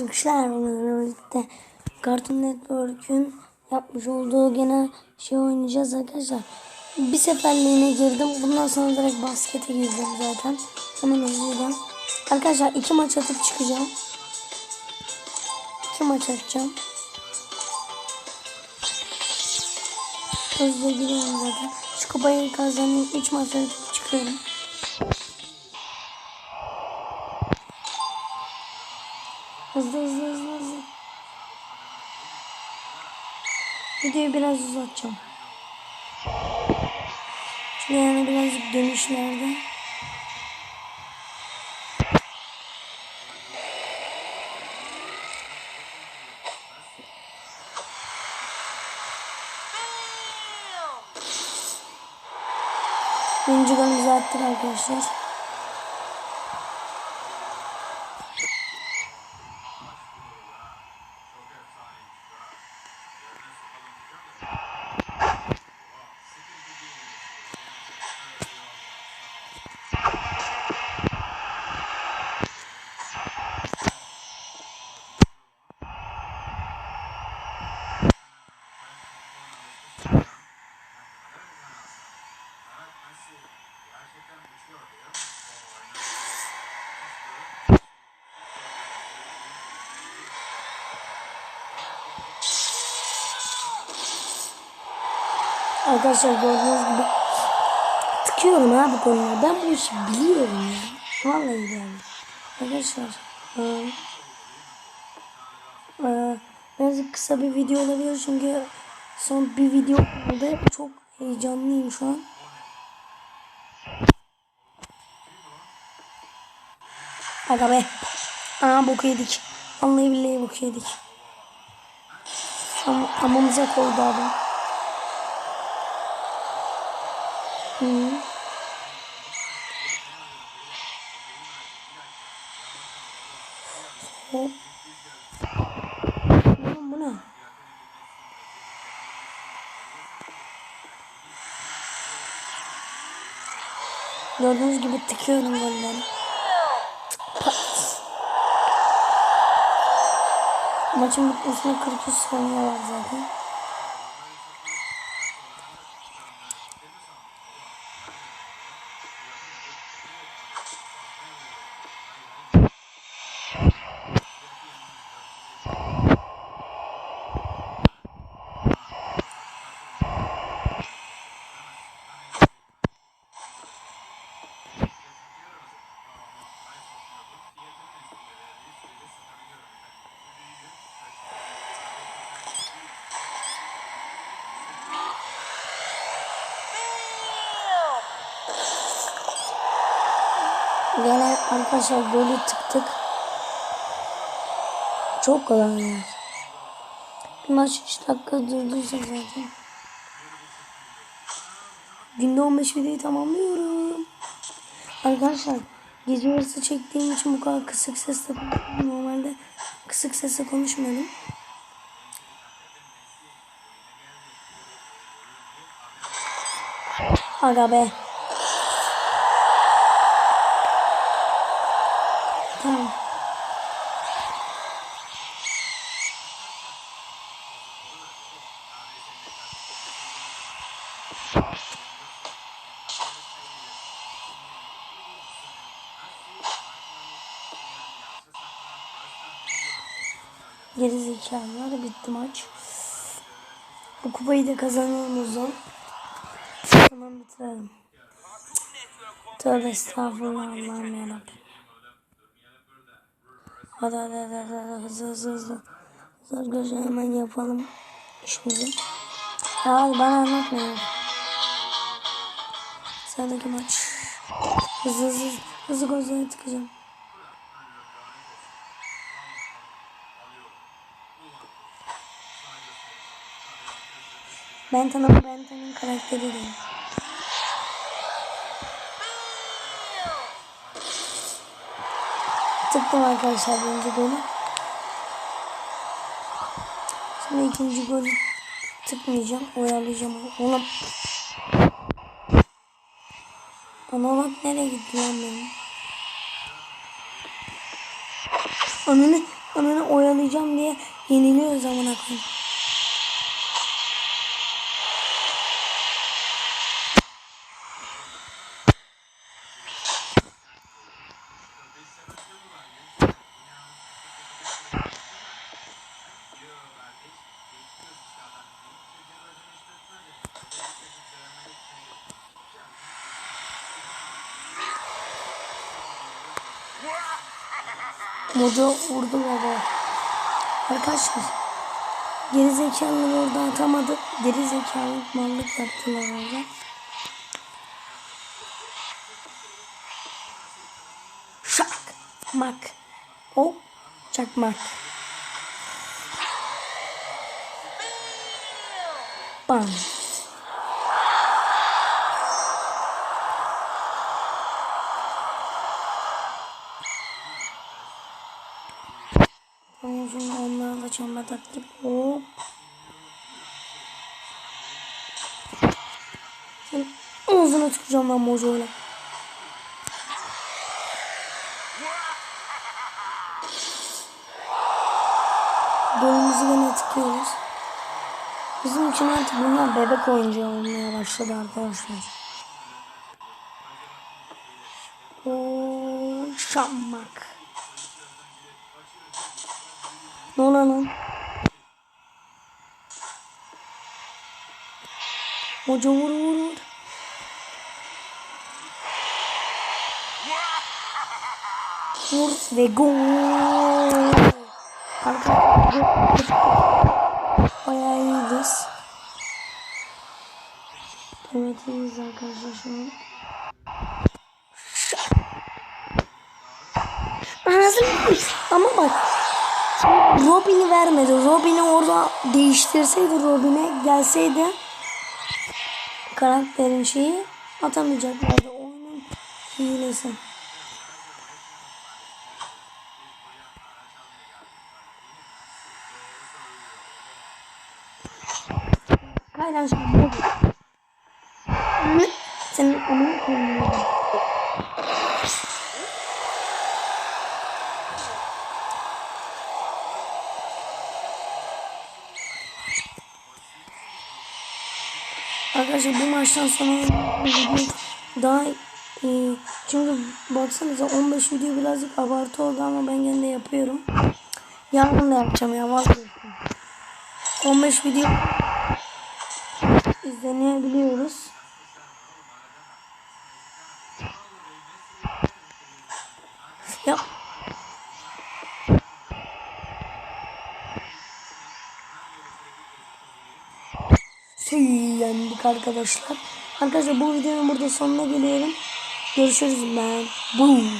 güçler birlikte Cartoon Network'ün yapmış olduğu gene şey oynayacağız arkadaşlar. Bir seferliğine girdim. Bundan sonra direkt baskete girdim zaten. Hemen hızlıdan. Arkadaşlar iki maç atıp çıkacağım. İki maç atacağım. Hızlı giriyorum zaten. Şu kupayı kazanayım. Üç maç atıp çıkıyorum. Hızlı hızlı hızlı. Videoyu biraz uzatacağım. Çünkü yani birazcık dönüşlerde. Birinci golümüzü attık arkadaşlar. Arkadaşlar gördüğünüz gibi tıkıyorum ha bu konuya. Ben bu işi biliyorum ya. Vallahi yani. Arkadaşlar. E, e, birazcık kısa bir video olabilir çünkü son bir video oldu. Çok heyecanlıyım şu an. Aga be. Aa boku yedik. Vallahi billahi boku yedik. Ama amamıza koydu adam. Hı. Hop. Ne? Gördüğünüz gibi tıkıyorum golleri. Maçın bitmesine 43 saniye var zaten. Gene arkadaşlar golü tıktık. Çok kolay. Bir maç 3 dakika durduysa zaten. Günde 15 videoyu tamamlıyorum. Arkadaşlar gece yarısı çektiğim için bu kadar kısık sesle. Normalde kısık sesle konuşmuyorum. Aga be. Tamam. Geri zekalılar bitti maç. Bu kupayı da kazanalım o zaman. Tamam bitirelim. Tövbe estağfurullah Allah'ım yarabbim. Hadi hadi hadi hadi, hızlı hızlı hızlı. Hızlı arkadaşlar hemen yapalım işimizi. Ya bana anlatmayın. Sıradaki maç. Hızlı hızlı hızlı gözlerine tıkacağım. Ben tanımı ben tanım karakteri değil. Tıktım arkadaşlar birinci golü. Şimdi ikinci golü tıkmayacağım. Oyalayacağım. Oğlum. Ana bak nereye gitti lan benim. Ananı Ananı oyalayacağım diye yeniliyoruz amına koyayım. Mojo vurdu baba. Arkadaşlar geri zekalı orada atamadık. Geri zekalı mallık yaptılar orada. Şak mak. O çakmak. Bam. Şimdi onlarla çamba taktık. Hop. Sen ağzına tıkacağım ben mojoyla. Golümüzü yine tıkıyoruz. Bizim için artık bunlar bebek oyuncağı olmaya başladı arkadaşlar. Oo, şammak. Ne oluyor lan? Hoca vur vur vur. Vur ve gol. Arkadaşlar bayağı iyiyiz. Evet iyiyiz arkadaşlar şu an. Anasını ama bak Robin'i vermedi. Robin'i orada değiştirseydi Robin'e gelseydi karakterin şeyi atamayacaklardı. Oyunun hilesi. Kayran şimdi. Senin amına koyayım. Arkadaşlar bu maçtan sonra daha iyi. Çünkü baksanıza 15 video birazcık abartı oldu ama ben gene yapıyorum. Yarın da yapacağım ya vazgeçtim. 15 video izlenebiliyoruz. Ya Yendik arkadaşlar. Arkadaşlar bu videonun burada sonuna geliyorum. Görüşürüz ben. Boom.